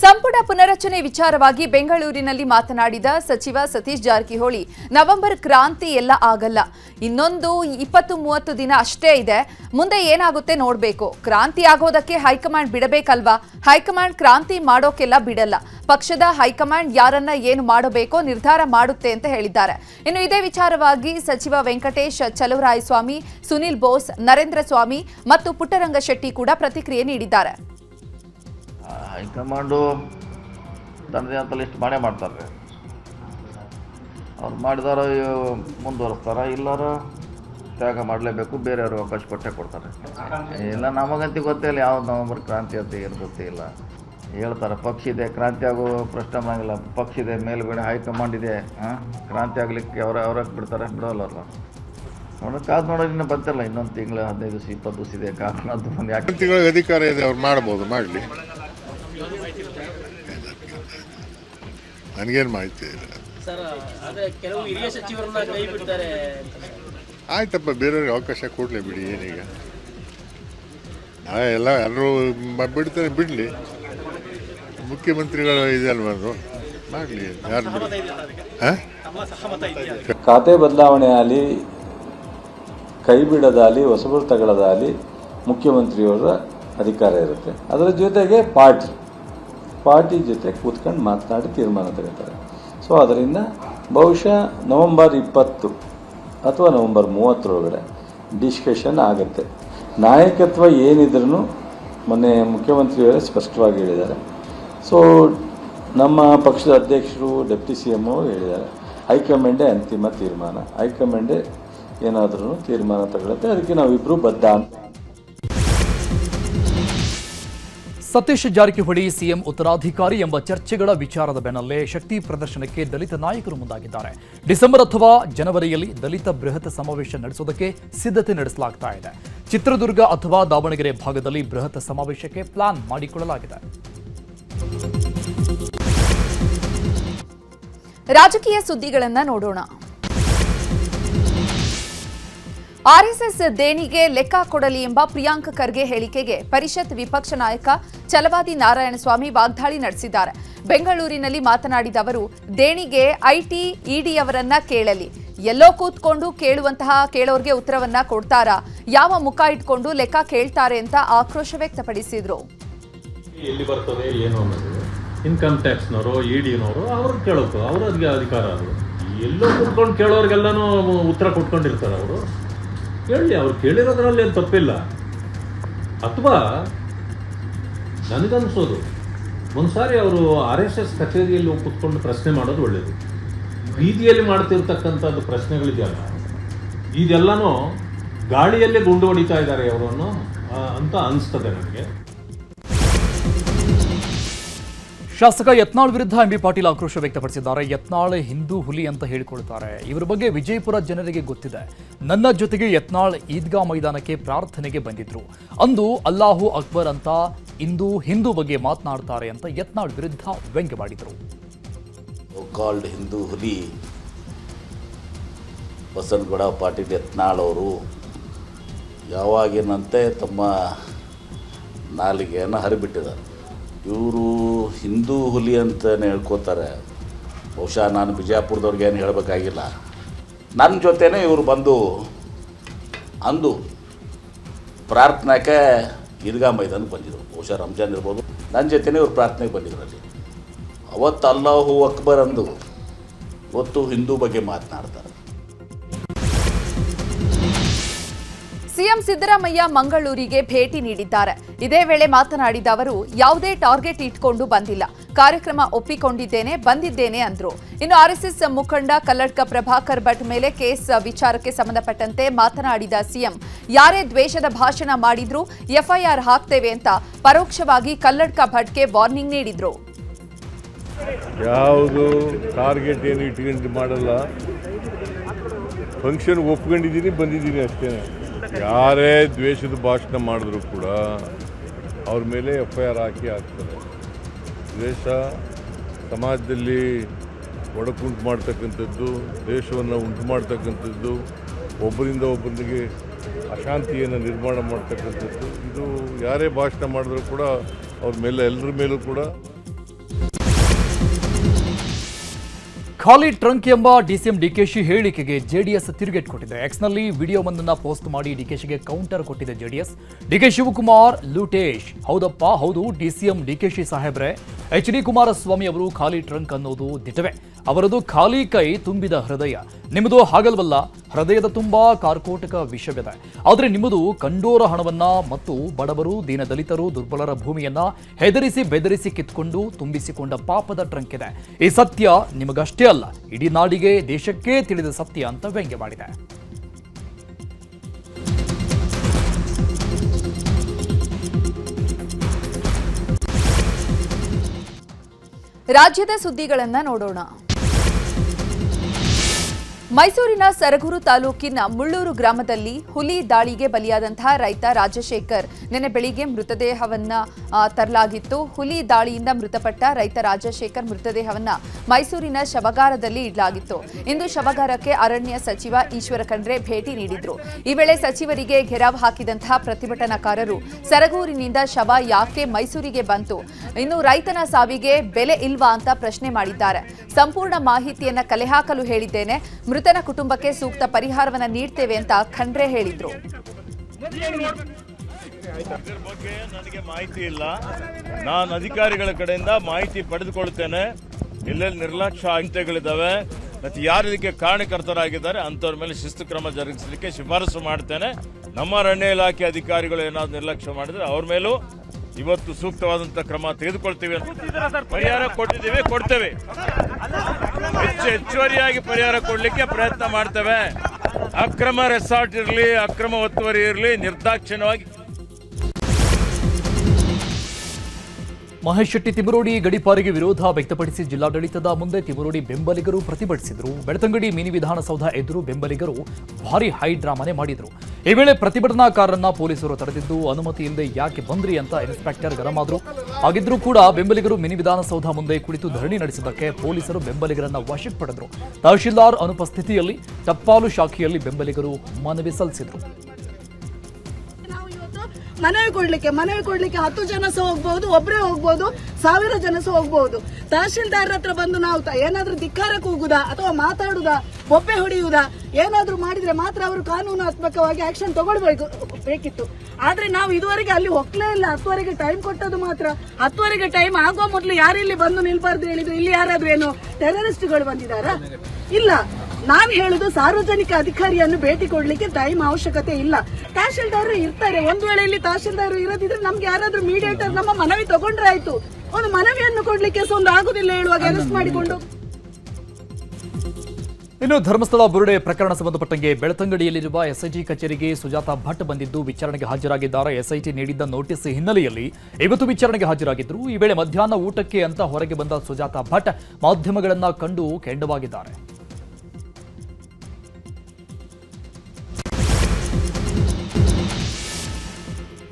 ಸಂಪುಟ ಪುನರಚನೆ ವಿಚಾರವಾಗಿ ಬೆಂಗಳೂರಿನಲ್ಲಿ ಮಾತನಾಡಿದ ಸಚಿವ ಸತೀಶ್ ಜಾರಕಿಹೊಳಿ, ನವೆಂಬರ್ ಕ್ರಾಂತಿ ಎಲ್ಲ ಆಗಲ್ಲ. ಇನ್ನೊಂದು ಇಪ್ಪತ್ತು ಮೂವತ್ತು ದಿನ ಅಷ್ಟೇ ಇದೆ. ಮುಂದೆ ಏನಾಗುತ್ತೆ ನೋಡಬೇಕು. ಕ್ರಾಂತಿ ಆಗೋದಕ್ಕೆ ಹೈಕಮಾಂಡ್ ಬಿಡಬೇಕಲ್ವಾ? ಹೈಕಮಾಂಡ್ ಕ್ರಾಂತಿ ಮಾಡೋಕೆಲ್ಲ ಬಿಡಲ್ಲ. ಪಕ್ಷದ ಹೈಕಮಾಂಡ್ ಯಾರನ್ನ ಏನು ಮಾಡಬೇಕೋ ನಿರ್ಧಾರ ಮಾಡುತ್ತೆ ಅಂತ ಹೇಳಿದ್ದಾರೆ. ಇನ್ನು ಇದೇ ವಿಚಾರವಾಗಿ ಸಚಿವ ವೆಂಕಟೇಶ್ ಚಲುವರಾಯಸ್ವಾಮಿ, ಸುನಿಲ್ ಬೋಸ್, ನರೇಂದ್ರ ಸ್ವಾಮಿ ಮತ್ತು ಪುಟ್ಟರಂಗ ಶೆಟ್ಟಿ ಕೂಡ ಪ್ರತಿಕ್ರಿಯೆ ನೀಡಿದ್ದಾರೆ. ಹೈಕಮಾಂಡು ತನ್ನದೇ ಅಂತ ಲಿಸ್ಟ್ ಮಾಡೇ ಮಾಡ್ತಾರೆ. ಅವ್ರು ಮಾಡಿದಾರ ಮುಂದುವರಿಸ್ತಾರ ಇಲ್ಲಾರ ತ್ಯಾಗ ಮಾಡಲೇಬೇಕು, ಬೇರೆಯವ್ರು ಅವಕಾಶ ಕೊಟ್ಟೆ ಕೊಡ್ತಾರೆ. ಇಲ್ಲ, ನಮಗಂತೂ ಗೊತ್ತೇ ಇಲ್ಲ, ಯಾವ್ದು ನವಂಬರ್ ಕ್ರಾಂತಿ ಅಂತ ಏನು ಗೊತ್ತೇ ಇಲ್ಲ. ಹೇಳ್ತಾರೆ, ಪಕ್ಷ ಇದೆ, ಕ್ರಾಂತಿ ಆಗೋ ಪ್ರಶ್ನೆ ಬರಂಗಿಲ್ಲ ಪಕ್ಷ ಇದೆ, ಮೇಲ್ಗಡೆ ಹೈಕಮಾಂಡ್ ಇದೆ ಹಾಂ ಕ್ರಾಂತಿ ಆಗಲಿಕ್ಕೆ ಅವ್ರ ಅವ್ರಕ್ಕೆ ಬಿಡ್ತಾರೆ? ಬಿಡೋಲ್ಲ ನೋಡೋಕೆ ಕಾದು ನೋಡೋದು ಇನ್ನೂ ಬಂತಿಲ್ಲ. ಇನ್ನೊಂದು ತಿಂಗಳು, ಹದಿನೈದು ದಿವಸ, ಇಪ್ಪತ್ತು ದಿವಸ ಇದೆ, ಕಾದು ಯಾಕೆ ವ್ಯಕ್ತಿಗಳಿಗೆ ಅಧಿಕಾರ ಇದೆ, ಅವ್ರು ಮಾಡ್ಬೋದು, ಮಾಡಲಿ. ನನಗೇನು ಮಾಹಿತಿ ಇಲ್ಲ. ಆಯ್ತಪ್ಪ ಬೇರೆಯವ್ರಿಗೆ ಅವಕಾಶ ಕೊಡಲಿ ಬಿಡಿ ಏನೀಗ. ನಾವೇ ಎಲ್ಲ ಎಲ್ಲರೂ ಬಿಡ್ತಾರೆ ಬಿಡಲಿ. ಮುಖ್ಯಮಂತ್ರಿಗಳು ಇದೆ ಅಲ್ವಾ ಅದು? ಮಾಡಲಿ ಯಾರು ಬಿಡಿ ಖಾತೆ ಬದಲಾವಣೆ ಆಗಲಿ ಕೈ ಬಿಡೋದಾಗಲಿ ಹೊಸಬರು ತಗೊಳ್ಳೋದಾಗಲಿ ಮುಖ್ಯಮಂತ್ರಿಯವರ ಅಧಿಕಾರ ಇರುತ್ತೆ. ಅದರ ಜೊತೆಗೆ ಪಾರ್ಟಿ. ಪಾರ್ಟಿ ಜೊತೆ ಕೂತ್ಕೊಂಡು ಮಾತನಾಡಿ ತೀರ್ಮಾನ ತಗೋತಾರೆ. ಸೊ ಅದರಿಂದ ಬಹುಶಃ ನವಂಬರ್ ಇಪ್ಪತ್ತು ಅಥವಾ ನವಂಬರ್ ಮೂವತ್ತರೊಳಗಡೆ ಡಿಸ್ಕಷನ್ ಆಗುತ್ತೆ. ನಾಯಕತ್ವ ಏನಿದ್ರೂ ಮೊನ್ನೆ ಮುಖ್ಯಮಂತ್ರಿಯವರೇ ಸ್ಪಷ್ಟವಾಗಿ ಹೇಳಿದ್ದಾರೆ. ಸೊ ನಮ್ಮ ಪಕ್ಷದ ಅಧ್ಯಕ್ಷರು, ಡೆಪ್ಟಿ ಸಿ ಎಂ ಅವರು ಹೇಳಿದ್ದಾರೆ. ಹೈಕಮಾಂಡೇ ಅಂತಿಮ ತೀರ್ಮಾನ. ಹೈಕಮಾಂಡೇ ಏನಾದರೂ ತೀರ್ಮಾನ ತಗೊಳುತ್ತೆ. ಅದಕ್ಕೆ ನಾವಿಬ್ಬರು ಬದ್ಧ ಅಂತ ಸತೀಶ್ ಜಾರಕಿಹೊಳಿ, ಸಿಎಂ ಉತ್ತರಾಧಿಕಾರಿ ಎಂಬ ಚರ್ಚೆಗಳ ವಿಚಾರದ ಬೆನ್ನಲ್ಲೇ ಶಕ್ತಿ ಪ್ರದರ್ಶನಕ್ಕೆ ದಲಿತ ನಾಯಕರು ಮುಂದಾಗಿದ್ದಾರೆ. ಡಿಸೆಂಬರ್ ಅಥವಾ ಜನವರಿಯಲ್ಲಿ ದಲಿತ ಬೃಹತ್ ಸಮಾವೇಶ ನಡೆಸುವುದಕ್ಕೆ ಸಿದ್ಧತೆ ನಡೆಸಲಾಗ್ತಾ ಇದೆ. ಚಿತ್ರದುರ್ಗ ಅಥವಾ ದಾವಣಗೆರೆ ಭಾಗದಲ್ಲಿ ಬೃಹತ್ ಸಮಾವೇಶಕ್ಕೆ ಪ್ಲಾನ್ ಮಾಡಿಕೊಳ್ಳಲಾಗಿದೆ. ರಾಜಕೀಯ ಸುದ್ದಿಗಳನ್ನ ನೋಡೋಣ. ಆರ್ಎಸ್ಎಸ್ ದೇಣಿಗೆ ಲೆಕ್ಕ ಕೊಡಲಿ ಎಂಬ ಪ್ರಿಯಾಂಕ್ ಖರ್ಗೆ ಹೇಳಿಕೆಗೆ ಪರಿಷತ್ ವಿಪಕ್ಷ ನಾಯಕ ಛಲವಾದಿ ನಾರಾಯಣಸ್ವಾಮಿ ವಾಗ್ದಾಳಿ ನಡೆಸಿದ್ದಾರೆ. ಬೆಂಗಳೂರಿನಲ್ಲಿ ಮಾತನಾಡಿದ ಅವರು, ದೇಣಿಗೆ, ಐಟಿ, ಇಡಿಯವರನ್ನ ಕೇಳಲಿ. ಎಲ್ಲೋ ಕೂತ್ಕೊಂಡು ಕೇಳುವಂತಹ ಕೇಳೋರ್ಗೆ ಉತ್ತರವನ್ನ ಕೊಡ್ತಾರಾ? ಯಾವ ಮುಖ ಇಟ್ಕೊಂಡು ಲೆಕ್ಕ ಕೇಳ್ತಾರೆ ಅಂತ ಆಕ್ರೋಶ ವ್ಯಕ್ತಪಡಿಸಿದ್ರು. ಇನ್ಕಮ್ ಟ್ಯಾಕ್ಸ್ನವರು ಇ ಡಿನವರು ಅವ್ರಿಗೆ ಕೇಳೋದು. ಅವ್ರಿಗೆ ಅಧಿಕಾರ ಅದು ಎಲ್ಲೋ ಕೂತ್ಕೊಂಡು ಕೇಳೋರಿಗೆಲ್ಲನೂ ಉತ್ತರ ಕೊಟ್ಕೊಂಡಿರ್ತಾರೆ ಅವರು. ಕೇಳಿ, ಅವ್ರು ಕೇಳಿರೋದ್ರಲ್ಲಿ ಏನು ತಪ್ಪಿಲ್ಲ. ಅಥವಾ ನನಗನ್ಸೋದು, ಒಂದ್ಸಾರಿ ಅವರು ಆರ್ ಎಸ್ ಎಸ್ ಕಚೇರಿಯಲ್ಲಿ ಕೂತ್ಕೊಂಡು ಪ್ರಶ್ನೆ ಮಾಡೋದು ಒಳ್ಳೆಯದು ಬೀದಿಯಲ್ಲಿ ಮಾಡ್ತಿರ್ತಕ್ಕಂಥದ್ದು ಪ್ರಶ್ನೆಗಳಿದೆಯಲ್ಲ, ಇದೆಲ್ಲನೂ ಗಾಳಿಯಲ್ಲೇ ಗುಂಡು ಹೊಡಿತಾ ಇದ್ದಾರೆ ಅವರನ್ನು ಅಂತ ಅನಿಸ್ತದೆ ನನಗೆ. ಶಾಸಕ ಯತ್ನಾಳ್ ವಿರುದ್ಧ ಎಂಬಿ ಪಾಟೀಲ್ ಆಕ್ರೋಶ ವ್ಯಕ್ತಪಡಿಸಿದ್ದಾರೆ. ಯತ್ನಾಳ್ ಹಿಂದೂ ಹುಲಿ ಅಂತ ಹೇಳಿಕೊಳ್ತಾರೆ ಇವರ ಬಗ್ಗೆ ವಿಜಯಪುರ ಜನರಿಗೆ ಗೊತ್ತಿದೆ. ನನ್ನ ಜೊತೆಗೆ ಯತ್ನಾಳ್ ಈದ್ಗಾ ಮೈದಾನಕ್ಕೆ ಪ್ರಾರ್ಥನೆಗೆ ಬಂದಿದ್ರು. ಅಂದು ಅಲ್ಲಾಹು ಅಕ್ಬರ್ ಅಂತ ಇಂದು ಹಿಂದೂ ಬಗ್ಗೆ ಮಾತನಾಡ್ತಾರೆ ಅಂತ ಯತ್ನಾಳ್ ವಿರುದ್ಧ ವ್ಯಂಗ್ಯವಾಡಿದರು ಹಿಂದೂ ಹುಲಿ ಬಸವನಗೌಡ ಪಾಟೀಲ್ ಯತ್ನಾಳ್ ಅವರು ಯಾವಾಗಿನಂತೆ ತಮ್ಮ ನಾಲಿಗೆಯನ್ನು ಹರಿಬಿಟ್ಟಿದ್ದಾರೆ. ಇವರು ಹಿಂದೂ ಹುಲಿ ಅಂತ ಹೇಳ್ಕೋತಾರೆ. ಬಹುಶಃ ನಾನು ಬಿಜಾಪುರದವ್ರಿಗೆ ಏನು ಹೇಳಬೇಕಾಗಿಲ್ಲ. ನನ್ನ ಜೊತೆನೇ ಇವರು ಬಂದು ಅಂದು ಪ್ರಾರ್ಥನೆಗೆ ಈದ್ಗಾ ಮೈದಾನಕ್ಕೆ ಬಂದಿದ್ರು. ಬಹುಶಃ ರಂಜಾನ್ ಇರ್ಬೋದು. ನನ್ನ ಜೊತೆನೇ ಇವರು ಪ್ರಾರ್ಥನೆಗೆ ಬಂದಿದ್ರು ಅಲ್ಲಿ. ಅವತ್ತು ಅಲ್ಲಾಹು ಅಕ್ಬರ್ ಅಂದು ಇವತ್ತು ಹಿಂದೂ ಬಗ್ಗೆ ಮಾತನಾಡ್ತಾರೆ. ಸಿಎಂ ಸಿದ್ದರಾಮಯ್ಯ ಮಂಗಳೂರಿಗೆ ಭೇಟಿ ನೀಡಿದ್ದಾರೆ. ಇದೇ ವೇಳೆ ಮಾತನಾಡಿದ ಅವರು, ಯಾವುದೇ ಟಾರ್ಗೆಟ್ ಇಟ್ಕೊಂಡು ಬಂದಿಲ್ಲ. ಕಾರ್ಯಕ್ರಮ ಒಪ್ಪಿಕೊಂಡಿದ್ದೇನೆ, ಬಂದಿದ್ದೇನೆ ಅಂದ್ರು. ಇನ್ನು ಆರ್ಎಸ್ಎಸ್ ಮುಖಂಡ ಕಲ್ಲಡ್ಕ ಪ್ರಭಾಕರ್ ಭಟ್ ಮೇಲೆ ಕೇಸ್ ವಿಚಾರಕ್ಕೆ ಸಂಬಂಧಪಟ್ಟಂತೆ ಮಾತನಾಡಿದ ಸಿಎಂ, ಯಾರೇ ದ್ವೇಷದ ಭಾಷಣ ಮಾಡಿದ್ರು ಎಫ್ಐಆರ್ ಹಾಕ್ತೇವೆ ಅಂತ ಪರೋಕ್ಷವಾಗಿ ಕಲ್ಲಡ್ಕ ಭಟ್ಗೆ ವಾರ್ನಿಂಗ್ ನೀಡಿದ್ರು. ಯಾವುದು ಟಾರ್ಗೆಟ್ ಏನು ಇಟ್ಕೊಂಡು ಮಾಡಲ್ಲ. ಫಂಕ್ಷನ್ ಒಪ್ಕೊಂಡಿದ್ದೀನಿ, ಬಂದಿದ್ದೀನಿ ಅಷ್ಟೇ ಯಾರೇ ದ್ವೇಷದ ಭಾಷಣ ಮಾಡಿದ್ರು ಕೂಡ ಅವ್ರ ಮೇಲೆ ಎಫ್ ಐ ಆರ್ ಹಾಕಿ ಹಾಕ್ತಾರೆ. ದ್ವೇಷ ಸಮಾಜದಲ್ಲಿ ಒಡಕುಂಟು ಮಾಡ್ತಕ್ಕಂಥದ್ದು, ದೇಶವನ್ನು ಉಂಟು ಮಾಡ್ತಕ್ಕಂಥದ್ದು, ಒಬ್ಬರಿಂದ ಒಬ್ಬರಿಗೆ ಅಶಾಂತಿಯನ್ನು ನಿರ್ಮಾಣ ಮಾಡ್ತಕ್ಕಂಥದ್ದು, ಇದು ಯಾರೇ ಭಾಷಣ ಮಾಡಿದ್ರು ಕೂಡ ಅವ್ರ ಮೇಲೆ, ಎಲ್ಲರ ಮೇಲೂ ಕೂಡ ಖಾಲಿ ಟ್ರಂಕ್ ಎಂಬ ಡಿಸಿಎಂ ಡಿಕೆಶಿ ಹೇಳಿಕೆಗೆ ಜೆಡಿಎಸ್ ತಿರುಗೇಟ್ ಕೊಟ್ಟಿದೆ. ಎಕ್ಸ್ನಲ್ಲಿ ವಿಡಿಯೋವೊಂದನ್ನು ಪೋಸ್ಟ್ ಮಾಡಿ ಡಿಕೆಶಿಗೆ ಕೌಂಟರ್ ಕೊಟ್ಟಿದೆ ಜೆಡಿಎಸ್. ಡಿಕೆ ಶಿವಕುಮಾರ್, ಲೂಟೇಶ್. ಹೌದಪ್ಪ, ಹೌದು, ಡಿಸಿಎಂ ಡಿಕೆಶಿ ಸಾಹೇಬ್ರೆ. ಎಚ್ ಡಿ ಕುಮಾರಸ್ವಾಮಿ ಅವರು ಖಾಲಿ ಟ್ರಂಕ್ ಅನ್ನೋದು ದಿಟವೇ. ಅವರದು ಖಾಲಿ ಕೈ ತುಂಬಿದ ಹೃದಯ. ನಿಮ್ಮದು ಹಾಗಲ್ವಲ್ಲ, ಹೃದಯದ ತುಂಬಾ ಕಾರ್ಕೋಟಕ ವಿಷವಿದೆ ಆದರೆ ನಿಮ್ಮದು ಕಂಡೋರ ಹಣವನ್ನ ಮತ್ತು ಬಡವರು ದೀನದಲಿತರು ದುರ್ಬಲರ ಭೂಮಿಯನ್ನ ಹೆದರಿಸಿ ಬೆದರಿಸಿ ಕಿತ್ಕೊಂಡು ತುಂಬಿಸಿಕೊಂಡ ಪಾಪದ ಟ್ರಂಕ್ ಇದೆ ಈ ಸತ್ಯ ನಿಮಗಷ್ಟೇ ಅಲ್ಲ, ಇಡೀ ನಾಡಿಗೆ ದೇಶಕ್ಕೇ ತಿಳಿದ ಸತ್ಯ ಅಂತ ವ್ಯಂಗ್ಯ ಮಾಡಿದೆ. ರಾಜ್ಯದ ಸುದ್ದಿಗಳನ್ನ ನೋಡೋಣ. ಮೈಸೂರಿನ ಸರಗೂರು ತಾಲೂಕಿನ ಮುಳ್ಳೂರು ಗ್ರಾಮದಲ್ಲಿ ಹುಲಿ ದಾಳಿಗೆ ಬಲಿಯಾದಂತಹ ರೈತ ರಾಜಶೇಖರ್ ನಿನ್ನೆ ಬೆಳಿಗ್ಗೆ ಮೃತದೇಹವನ್ನ ತರಲಾಗಿತ್ತು. ಹುಲಿ ದಾಳಿಯಿಂದ ಮೃತಪಟ್ಟ ರೈತ ರಾಜಶೇಖರ್ ಮೃತದೇಹವನ್ನ ಮೈಸೂರಿನ ಶವಗಾರದಲ್ಲಿ ಇಡಲಾಗಿತ್ತು. ಇಂದು ಶವಗಾರಕ್ಕೆ ಅರಣ್ಯ ಸಚಿವ ಈಶ್ವರ ಖಂಡ್ರೆ ಭೇಟಿ ನೀಡಿದ್ರು. ಈ ವೇಳೆ ಸಚಿವರಿಗೆ ಘೆರಾವ್ ಹಾಕಿದಂತಹ ಪ್ರತಿಭಟನಾಕಾರರು, ಸರಗೂರಿನಿಂದ ಶವ ಯಾಕೆ ಮೈಸೂರಿಗೆ ಬಂತು? ಇನ್ನು ರೈತನ ಸಾವಿಗೆ ಬೆಲೆ ಇಲ್ವಾ ಅಂತ ಪ್ರಶ್ನೆ ಮಾಡಿದ್ದಾರೆ. ಸಂಪೂರ್ಣ ಮಾಹಿತಿಯನ್ನ ಕಲೆ ಹಾಕಲು ಹೇಳಿದ್ದೇನೆ. ಮೃತನ ಕುಟುಂಬಕ್ಕೆ ಸೂಕ್ತ ಪರಿಹಾರವನ್ನು ನೀಡ್ತೇವೆ ಅಂತ ಖಂಡ್ರೆ ಹೇಳಿದ್ರು. ಇದರ ಬಗ್ಗೆ ನನಗೆ ಮಾಹಿತಿ ಇಲ್ಲ. ನಾನು ಅಧಿಕಾರಿಗಳ ಕಡೆಯಿಂದ ಮಾಹಿತಿ ಪಡೆದುಕೊಳ್ತೇನೆ ಎಲ್ಲೆಲ್ಲಿ ನಿರ್ಲಕ್ಷ್ಯ ಅಂತ್ಯಗಳಿದ್ದಾವೆ ಮತ್ತೆ ಯಾರು ಇದಕ್ಕೆ ಕಾರಣಕರ್ತರಾಗಿದ್ದಾರೆ ಅಂಥವ್ರ ಮೇಲೆ ಶಿಸ್ತು ಕ್ರಮ ಜರುಗಿಸಲಿಕ್ಕೆ ಶಿಫಾರಸು ಮಾಡ್ತೇನೆ. ನಮ್ಮ ಅರಣ್ಯ ಇಲಾಖೆ ಅಧಿಕಾರಿಗಳು ಏನಾದ್ರು ನಿರ್ಲಕ್ಷ್ಯ ಮಾಡಿದರೆ ಅವ್ರ ಮೇಲೂ ಇವತ್ತು ಸೂಕ್ತವಾದಂತ ಕ್ರಮ ತೆಗೆದುಕೊಳ್ತೇವೆ ಅಂತ. ಪರಿಹಾರ ಕೊಟ್ಟಿದ್ದೇವೆ ಕೊಡ್ತೇವೆ. ಹೆಚ್ಚು ಹೆಚ್ಚುವರಿಯಾಗಿ ಪರಿಹಾರ ಕೊಡಲಿಕ್ಕೆ ಪ್ರಯತ್ನ ಮಾಡ್ತೇವೆ. ಅಕ್ರಮ ರೆಸಾರ್ಟ್ ಇರಲಿ ಅಕ್ರಮ ಒತ್ತುವರಿ ಇರಲಿ ನಿರ್ದಾಕ್ಷಿಣ್ಯವಾಗಿ. ಮಹೇಶ್ ಶೆಟ್ಟಿ ತಿಮರೋಡಿ ಗಡಿಪಾರಿಗೆ ವಿರೋಧ ವ್ಯಕ್ತಪಡಿಸಿ ಜಿಲ್ಲಾಡಳಿತದ ಮುಂದೆ ತಿಮರೋಡಿ ಬೆಂಬಲಿಗರು ಪ್ರತಿಭಟಿಸಿದರು. ಬೆಳತಂಗಡಿ ಮಿನಿ ವಿಧಾನಸೌಧ ಎದುರು ಬೆಂಬಲಿಗರು ಭಾರಿ ಹೈ ಮಾಡಿದರು ಮಾಡಿದ್ರು. ಈ ವೇಳೆ ಪ್ರತಿಭಟನಾಕಾರರನ್ನ ಪೊಲೀಸರು ತಡೆದಿದ್ದು ಅನುಮತಿ ಇಲ್ಲದೆ ಯಾಕೆ ಬಂದ್ರಿ ಅಂತ ಇನ್ಸ್ಪೆಕ್ಟರ್ ಗರಮಾದ್ರು. ಆದ್ರು ಹಾಗಿದ್ರೂ ಕೂಡ ಬೆಂಬಲಿಗರು ಮಿನಿ ವಿಧಾನಸೌಧ ಮುಂದೆ ಕುಳಿತು ಧರಣಿ ನಡೆಸಿದ್ದಕ್ಕೆ ಪೊಲೀಸರು ಬೆಂಬಲಿಗರನ್ನ ವಶಕ್ಕೆ ಪಡೆದರು. ತಹಶೀಲ್ದಾರ್ ಅನುಪಸ್ಥಿತಿಯಲ್ಲಿ ಟಪ್ಪಾಲು ಶಾಖೆಯಲ್ಲಿ ಬೆಂಬಲಿಗರು ಮನವಿ ಸಲ್ಲಿಸಿದರು. ಮನವಿ ಕೊಡ್ಲಿಕ್ಕೆ ಮನವಿ ಕೊಡ್ಲಿಕ್ಕೆ ಹತ್ತು ಜನ ಸಹ ಹೋಗ್ಬಹುದು ಒಬ್ಬರೇ ಹೋಗ್ಬಹುದು ಸಾವಿರ ಜನ ಸಹ ಹೋಗ್ಬಹುದು ತಹಶೀಲ್ದಾರ್ ಹತ್ರ ಬಂದು ನಾವು ಏನಾದ್ರೂ ಧಿಕ್ಕಾರ ಕೂಗುದಾ ಅಥವಾ ಮಾತಾಡುದಾ ಒಬ್ಬೆ ಹೊಡೆಯುವುದಾ ಏನಾದ್ರೂ ಮಾಡಿದ್ರೆ ಮಾತ್ರ ಅವರು ಕಾನೂನಾತ್ಮಕವಾಗಿ ಆಕ್ಷನ್ ತಗೊಳ್ಬೇಕು, ಬೇಕಿತ್ತು. ಆದ್ರೆ ನಾವು ಇದುವರೆಗೆ ಅಲ್ಲಿ ಹೋಗ್ಲೇ ಇಲ್ಲ. ಹತ್ತುವರೆಗೆ ಟೈಮ್ ಕೊಟ್ಟದ್ದು ಮಾತ್ರ. ಹತ್ತುವರೆಗೆ ಟೈಮ್ ಆಗುವ ಮೊದಲು ಯಾರು ಇಲ್ಲಿ ಬಂದು ನಿಲ್ಬಾರ್ದು ಹೇಳಿದ್ರು, ಇಲ್ಲಿ ಯಾರಾದ್ರೂ ಏನು ಟೆರರಿಸ್ಟ್ಗಳು ಬಂದಿದ್ದಾರಾ? ಇಲ್ಲ. ನಾನು ಹೇಳುದು ಸಾರ್ವಜನಿಕ ಅಧಿಕಾರಿಯನ್ನು ಭೇಟಿ ಕೊಡ್ಲಿಕ್ಕೆ ಟೈಮ್ ಅವಶ್ಯಕತೆ ಇಲ್ಲ. ತಹಶೀಲ್ದಾರರು ಇರ್ತಾರೆ. ಒಂದು ವೇಳೆಯಲ್ಲಿ ತಹಶೀಲ್ದಾರ್ ಇರೋದಿದ್ರೆ ನಮ್ಗೆ ಯಾರಾದ್ರೂ ಮೀಡಿಯೇಟರ್ ನಮ್ಮ ಮನವಿ ತಗೊಂಡ್ರೆ ಆಯ್ತು. ಒಂದು ಮನವಿಯನ್ನು ಕೊಡ್ಲಿಕ್ಕೆ ಒಂದು ಆಗುದಿಲ್ಲ ಹೇಳುವಾಗ ಅರೆಸ್ಟ್ ಮಾಡಿಕೊಂಡು. ಇನ್ನು ಧರ್ಮಸ್ಥಳ ಬುರುಡೆ ಪ್ರಕರಣ ಸಂಬಂಧಪಟ್ಟಂಗೆ ಬೆಳತಂಗಡಿಯಲ್ಲಿರುವ ಎಸ್ಐಟಿ ಕಚೇರಿಗೆ ಸುಜಾತಾ ಭಟ್ ಬಂದಿದ್ದು ವಿಚಾರಣೆಗೆ ಹಾಜರಾಗಿದ್ದಾರೆ. ಎಸ್ಐಟಿ ನೀಡಿದ್ದ ನೋಟಿಸ್ ಹಿನ್ನೆಲೆಯಲ್ಲಿ ಇವತ್ತು ವಿಚಾರಣೆಗೆ ಹಾಜರಾಗಿದ್ದರು. ಈ ವೇಳೆ ಮಧ್ಯಾಹ್ನ ಊಟಕ್ಕೆ ಅಂತ ಹೊರಗೆ ಬಂದ ಸುಜಾತಾ ಭಟ್ ಮಾಧ್ಯಮಗಳನ್ನ ಕಂಡು ಕೆಂಡವಾಗಿದ್ದಾರೆ.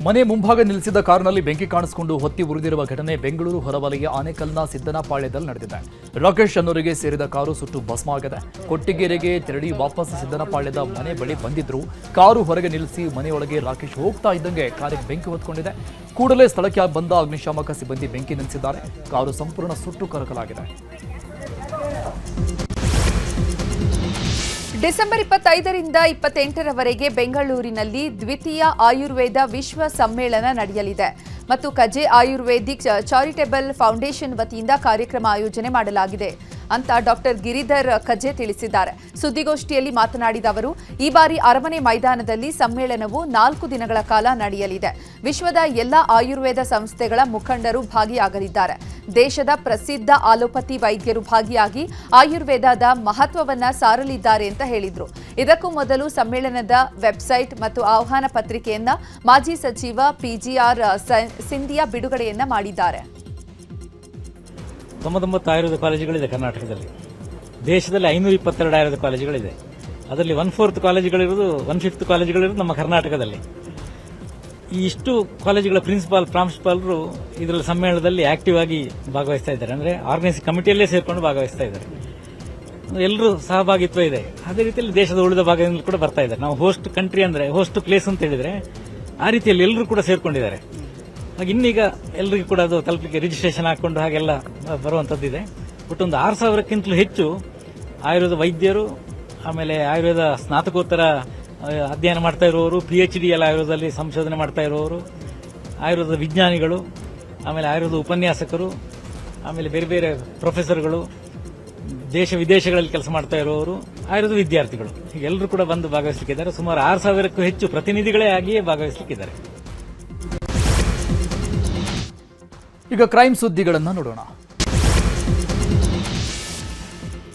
ಮನೆ ಮುಂಭಾಗ ನಿಲ್ಲಿಸಿದ ಕಾರಿನಲ್ಲಿ ಬೆಂಕಿ ಕಾಣಿಸಿಕೊಂಡು ಹೊತ್ತಿ ಉರಿದಿರುವ ಘಟನೆ ಬೆಂಗಳೂರು ಹೊರವಲಯ ಆನೇಕಲ್ನ ಸಿದ್ದನಪಾಳ್ಯದಲ್ಲಿ ನಡೆದಿದೆ. ರಾಕೇಶ್ ಅನ್ನೋರಿಗೆ ಸೇರಿದ ಕಾರು ಸುಟ್ಟು ಭಸ್ಮ ಆಗಿದೆ. ಕೊಟ್ಟಿಗೆರೆಗೆ ತೆರಳಿ ವಾಪಸ್ ಸಿದ್ದನಪಾಳ್ಯದ ಮನೆ ಬಳಿ ಬಂದಿದ್ರು. ಕಾರು ಹೊರಗೆ ನಿಲ್ಲಿಸಿ ಮನೆಯೊಳಗೆ ರಾಕೇಶ್ ಹೋಗ್ತಾ ಇದ್ದಂಗೆ ಕಾರಿಗೆ ಬೆಂಕಿ ಹೊತ್ಕೊಂಡಿದೆ. ಕೂಡಲೇ ಸ್ಥಳಕ್ಕೆ ಬಂದ ಅಗ್ನಿಶಾಮಕ ಸಿಬ್ಬಂದಿ ಬೆಂಕಿ ನಿಲ್ಲಿಸಿದ್ದಾರೆ ಕಾರು ಸಂಪೂರ್ಣ ಸುಟ್ಟು ಕರಕಲಾಗಿದೆ. ಡಿಸೆಂಬರ್ ಇಪ್ಪತ್ತೈದರಿಂದ ಇಪ್ಪತ್ತೆಂಟರವರೆಗೆ ಬೆಂಗಳೂರಿನಲ್ಲಿ ದ್ವಿತೀಯ ಆಯುರ್ವೇದ ವಿಶ್ವ ಸಮ್ಮೇಳನ ನಡೆಯಲಿದೆ. ಮತ್ತು ಕಜೆ ಆಯುರ್ವೇದಿಕ್ ಚಾರಿಟೇಬಲ್ ಫೌಂಡೇಶನ್ ವತಿಯಿಂದ ಕಾರ್ಯಕ್ರಮ ಆಯೋಜನೆ ಮಾಡಲಾಗಿದೆ. ಅಂತ ಡಾಕ್ಟರ್ ಗಿರಿಧರ್ ಖಜೆ ತಿಳಿಸಿದ್ದಾರೆ. ಸುದ್ದಿಗೋಷ್ಠಿಯಲ್ಲಿ ಮಾತನಾಡಿದ ಅವರು, ಈ ಬಾರಿ ಅರಮನೆ ಮೈದಾನದಲ್ಲಿ ಸಮ್ಮೇಳನವು ನಾಲ್ಕು ದಿನಗಳ ಕಾಲ ನಡೆಯಲಿದೆ. ವಿಶ್ವದ ಎಲ್ಲ ಆಯುರ್ವೇದ ಸಂಸ್ಥೆಗಳ ಮುಖಂಡರು ಭಾಗಿಯಾಗಲಿದ್ದಾರೆ. ದೇಶದ ಪ್ರಸಿದ್ಧ ಆಲೋಪತಿ ವೈದ್ಯರು ಭಾಗಿಯಾಗಿ ಆಯುರ್ವೇದದ ಮಹತ್ವವನ್ನ ಸಾರಲಿದ್ದಾರೆ ಅಂತ ಹೇಳಿದ್ರು. ಇದಕ್ಕೂ ಮೊದಲು ಸಮ್ಮೇಳನದ ವೆಬ್ಸೈಟ್ ಮತ್ತು ಆಹ್ವಾನ ಪತ್ರಿಕೆಯನ್ನ ಮಾಜಿ ಸಚಿವ ಪಿಜಿಆರ್ ಸಿಂಧಿಯಾ ಬಿಡುಗಡೆಯನ್ನ ಮಾಡಿದ್ದಾರೆ. ತೊಂಬತ್ತೊಂಬತ್ತು ಆಯುರ್ವೇದ ಕಾಲೇಜುಗಳಿದೆ ಕರ್ನಾಟಕದಲ್ಲಿ. ದೇಶದಲ್ಲಿ ಐನೂರ ಇಪ್ಪತ್ತೆರಡು ಆಯುರ್ವೇದ ಕಾಲೇಜುಗಳಿದೆ. ಅದರಲ್ಲಿ ಒನ್ ಫೋರ್ತ್ ಕಾಲೇಜುಗಳಿರೋದು ಒನ್ ಫಿಫ್ತ್ ಕಾಲೇಜುಗಳಿರೋದು ನಮ್ಮ ಕರ್ನಾಟಕದಲ್ಲಿ. ಈ ಇಷ್ಟು ಕಾಲೇಜುಗಳ ಪ್ರಿನ್ಸಿಪಾಲ್, ಪ್ರಾಂಶುಪಾಲರು ಇದರಲ್ಲಿ ಸಮ್ಮೇಳನದಲ್ಲಿ ಆಕ್ಟಿವ್ ಆಗಿ ಭಾಗವಹಿಸ್ತಾ ಇದ್ದಾರೆ. ಅಂದರೆ ಆರ್ಗನೈಸಿಂಗ್ ಕಮಿಟಿಯಲ್ಲೇ ಸೇರಿಕೊಂಡು ಭಾಗವಹಿಸ್ತಾ ಇದ್ದಾರೆ. ಎಲ್ಲರೂ ಸಹಭಾಗಿತ್ವ ಇದೆ. ಅದೇ ರೀತಿಯಲ್ಲಿ ದೇಶದ ಉಳಿದ ಭಾಗದಿಂದ ಕೂಡ ಬರ್ತಾ ಇದ್ದಾರೆ. ನಾವು ಹೋಸ್ಟ್ ಕಂಟ್ರಿ ಅಂದರೆ ಹೋಸ್ಟ್ ಪ್ಲೇಸ್ ಅಂತ ಹೇಳಿದರೆ, ಆ ರೀತಿಯಲ್ಲಿ ಎಲ್ಲರೂ ಕೂಡ ಸೇರಿಕೊಂಡಿದ್ದಾರೆ. ಹಾಗೆ ಇನ್ನೀಗ ಎಲ್ಲರಿಗೂ ಕೂಡ ಅದು ತಲುಪಲಿಕ್ಕೆ ರಿಜಿಸ್ಟ್ರೇಷನ್ ಹಾಕ್ಕೊಂಡು ಹಾಗೆಲ್ಲ ಬರುವಂತದ್ದಿದೆ. ಬಟ್ ಒಂದು ಆರು ಸಾವಿರಕ್ಕಿಂತಲೂ ಹೆಚ್ಚು ಆಯುರ್ವೇದ ವೈದ್ಯರು, ಆಮೇಲೆ ಆಯುರ್ವೇದ ಸ್ನಾತಕೋತ್ತರ ಅಧ್ಯಯನ ಮಾಡ್ತಾ ಇರುವವರು ಪಿ ಎಚ್ ಡಿ ಎಲ್ಲ ಆಯುರ್ವೇದದಲ್ಲಿ ಸಂಶೋಧನೆ ಮಾಡ್ತಾ ಇರುವವರು, ಆಯುರ್ವೇದ ವಿಜ್ಞಾನಿಗಳು, ಆಮೇಲೆ ಆಯುರ್ವೇದ ಉಪನ್ಯಾಸಕರು, ಆಮೇಲೆ ಬೇರೆ ಬೇರೆ ಪ್ರೊಫೆಸರ್ಗಳು, ದೇಶ ವಿದೇಶಗಳಲ್ಲಿ ಕೆಲಸ ಮಾಡ್ತಾ ಇರುವವರು, ಆಯುರ್ವೇದ ವಿದ್ಯಾರ್ಥಿಗಳು. ಎಲ್ಲರೂ ಕೂಡ ಬಂದು ಭಾಗವಹಿಸಲಿಕ್ಕಿದ್ದಾರೆ. ಸುಮಾರು ಆರು ಸಾವಿರಕ್ಕೂ ಹೆಚ್ಚು ಪ್ರತಿನಿಧಿಗಳೇ ಆಗಿಯೇ ಭಾಗವಹಿಸಲಿಕ್ಕಿದ್ದಾರೆ. ಈಗ ಕ್ರೈಮ್ ಸುದ್ದಿಗಳನ್ನು ನೋಡೋಣ.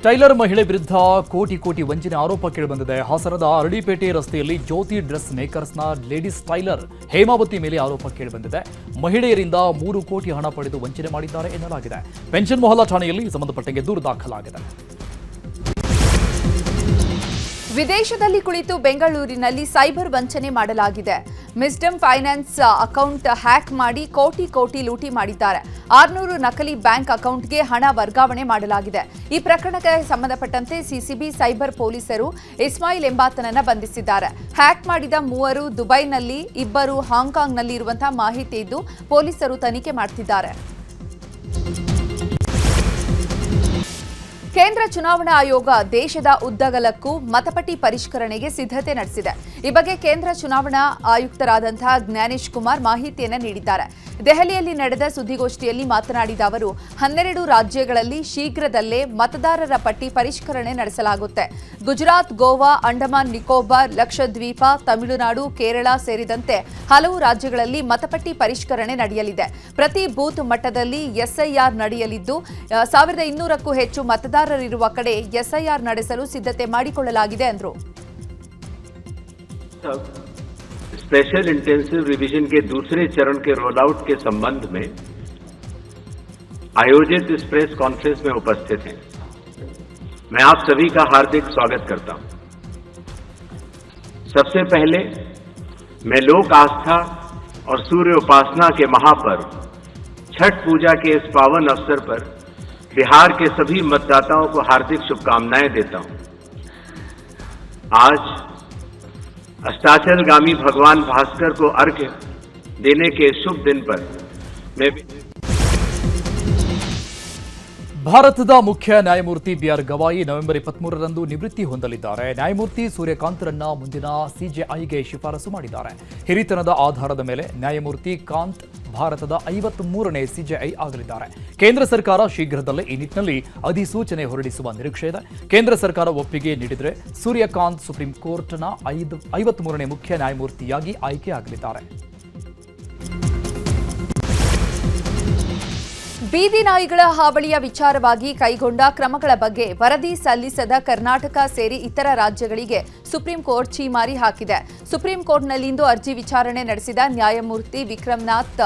ಟೈಲರ್ ಮಹಿಳೆ ವಿರುದ್ಧ ಕೋಟಿ ಕೋಟಿ ವಂಚನೆ ಆರೋಪ ಕೇಳಿಬಂದಿದೆ. ಹಾಸನದ ಅರಳಿಪೇಟೆ ರಸ್ತೆಯಲ್ಲಿ ಜ್ಯೋತಿ ಡ್ರೆಸ್ ಮೇಕರ್ಸ್ನ ಲೇಡೀಸ್ ಟೈಲರ್ ಹೇಮಾವತಿ ಮೇಲೆ ಆರೋಪ ಕೇಳಿಬಂದಿದೆ. ಮಹಿಳೆಯರಿಂದ ಮೂರು ಕೋಟಿ ಹಣ ಪಡೆದು ವಂಚನೆ ಮಾಡಿದ್ದಾರೆ ಎನ್ನಲಾಗಿದೆ. ಪೆನ್ಷನ್ ಮೊಹಲ್ಲಾ ಠಾಣೆಯಲ್ಲಿ ಈ ಸಂಬಂಧಪಟ್ಟಂಗೆ ದೂರು ದಾಖಲಾಗಿದೆ. ವಿದೇಶದಲ್ಲಿ ಕುಳಿತು ಬೆಂಗಳೂರಿನಲ್ಲಿ ಸೈಬರ್ ವಂಚನೆ ಮಾಡಲಾಗಿದೆ. ಮಿಸ್ಡಮ್ ಫೈನಾನ್ಸ್ ಅಕೌಂಟ್ ಹ್ಯಾಕ್ ಮಾಡಿ ಕೋಟಿ ಕೋಟಿ ಲೂಟಿ ಮಾಡಿದ್ದಾರೆ. ಆರ್ನೂರು ನಕಲಿ ಬ್ಯಾಂಕ್ ಅಕೌಂಟ್ಗೆ ಹಣ ವರ್ಗಾವಣೆ ಮಾಡಲಾಗಿದೆ. ಈ ಪ್ರಕರಣಕ್ಕೆ ಸಂಬಂಧಪಟ್ಟಂತೆ ಸಿಸಿಬಿ, ಸೈಬರ್ ಪೊಲೀಸರು ಇಸ್ಮಾಯಿಲ್ ಎಂಬಾತನನ್ನ ಬಂಧಿಸಿದ್ದಾರೆ. ಹ್ಯಾಕ್ ಮಾಡಿದ ಮೂವರು ದುಬೈನಲ್ಲಿ, ಇಬ್ಬರು ಹಾಂಗ್ಕಾಂಗ್ನಲ್ಲಿ ಇರುವಂತಹ ಮಾಹಿತಿ ಇದ್ದು ಪೊಲೀಸರು ತನಿಖೆ ಮಾಡ್ತಿದ್ದಾರೆ. ಕೇಂದ್ರ ಚುನಾವಣಾ ಆಯೋಗ ದೇಶದ ಉದ್ದಗಲಕ್ಕೂ ಮತಪಟ್ಟಿ ಪರಿಷ್ಕರಣೆಗೆ ಸಿದ್ಧತೆ ನಡೆಸಿದೆ. ಈ ಬಗ್ಗೆ ಕೇಂದ್ರ ಚುನಾವಣಾ ಆಯುಕ್ತರಾದಂತಹ ಜ್ಞಾನೇಶ್ ಕುಮಾರ್ ಮಾಹಿತಿಯನ್ನು ನೀಡಿದ್ದಾರೆ. ದೆಹಲಿಯಲ್ಲಿ ನಡೆದ ಸುದ್ದಿಗೋಷ್ಠಿಯಲ್ಲಿ ಮಾತನಾಡಿದ ಅವರು, ಹನ್ನೆರಡು ರಾಜ್ಯಗಳಲ್ಲಿ ಶೀಘ್ರದಲ್ಲೇ ಮತದಾರರ ಪಟ್ಟಿ ಪರಿಷ್ಕರಣೆ ನಡೆಸಲಾಗುತ್ತೆ. ಗುಜರಾತ್, ಗೋವಾ, ಅಂಡಮಾನ್, ನಿಕೋಬಾರ್, ಲಕ್ಷದ್ವೀಪ, ತಮಿಳುನಾಡು, ಕೇರಳ ಸೇರಿದಂತೆ ಹಲವು ರಾಜ್ಯಗಳಲ್ಲಿ ಮತಪಟ್ಟಿ ಪರಿಷ್ಕರಣೆ ನಡೆಯಲಿದೆ. ಪ್ರತಿ ಬೂತ್ ಮಟ್ಟದಲ್ಲಿ ಎಸ್ಐಆರ್ ನಡೆಯಲಿದ್ದು, ಸಾವಿರದ ಇನ್ನೂರಕ್ಕೂ ಹೆಚ್ಚು ಮತದಾರರಿರುವ ಕಡೆ ಎಸ್ಐಆರ್ ನಡೆಸಲು ಸಿದ್ಧತೆ ಮಾಡಿಕೊಳ್ಳಲಾಗಿದೆ ಎಂದರು स्पेशल इंटेंसिव रिवीजन के दूसरे चरण के रोल आउट के संबंध में आयोजित इस प्रेस कॉन्फ्रेंस में उपस्थित हैं मैं आप सभी का हार्दिक स्वागत करता हूं सबसे पहले मैं लोक आस्था और सूर्य उपासना के महापर्व छठ पूजा के इस पावन अवसर पर बिहार के सभी मतदाताओं को हार्दिक शुभकामनाएँ देता हूँ। आज अस्ताचलगामी भगवान भास्कर को अर्घ्य देने के शुभ दिन पर मैं ಭಾರತದ ಮುಖ್ಯ ನ್ಯಾಯಮೂರ್ತಿ ಬಿಆರ್ ಗವಾಯಿ ನವೆಂಬರ್ ಇಪ್ಪತ್ಮೂರರಂದು ನಿವೃತ್ತಿ ಹೊಂದಲಿದ್ದಾರೆ. ನ್ಯಾಯಮೂರ್ತಿ ಸೂರ್ಯಕಾಂತ್ರನ್ನ ಮುಂದಿನ ಸಿಜೆಐಗೆ ಶಿಫಾರಸು ಮಾಡಿದ್ದಾರೆ. ಹಿರಿತನದ ಆಧಾರದ ಮೇಲೆ ನ್ಯಾಯಮೂರ್ತಿ ಕಾಂತ್ ಭಾರತದ ಐವತ್ತ್ ಮೂರನೇ ಸಿಜೆಐ ಆಗಲಿದ್ದಾರೆ. ಕೇಂದ್ರ ಸರ್ಕಾರ ಶೀಘ್ರದಲ್ಲೇ ಈ ನಿಟ್ಟಿನಲ್ಲಿ ಅಧಿಸೂಚನೆ ಹೊರಡಿಸುವ ನಿರೀಕ್ಷೆ ಇದೆ. ಕೇಂದ್ರ ಸರ್ಕಾರ ಒಪ್ಪಿಗೆ ನೀಡಿದರೆ ಸೂರ್ಯಕಾಂತ್ ಸುಪ್ರೀಂ ಕೋರ್ಟ್ನ ಐದು ಐವತ್ತ್ ಮೂರನೇ ಮುಖ್ಯ ನ್ಯಾಯಮೂರ್ತಿಯಾಗಿ ಆಯ್ಕೆಯಾಗಲಿದ್ದಾರೆ. ಬೀದಿ ನಾಯಿಗಳ ಹಾವಳಿಯ ವಿಚಾರವಾಗಿ ಕೈಗೊಂಡ ಕ್ರಮಗಳ ಬಗ್ಗೆ ವರದಿ ಸಲ್ಲಿಸದ ಕರ್ನಾಟಕ ಸೇರಿ ಇತರ ರಾಜ್ಯಗಳಿಗೆ ಸುಪ್ರೀಂ ಕೋರ್ಟ್ ಛೀಮಾರಿ ಹಾಕಿದೆ. ಸುಪ್ರೀಂ ಕೋರ್ಟ್ನಲ್ಲಿಂದು ಅರ್ಜಿ ವಿಚಾರಣೆ ನಡೆಸಿದ ನ್ಯಾಯಮೂರ್ತಿ ವಿಕ್ರಮ್ನಾಥ್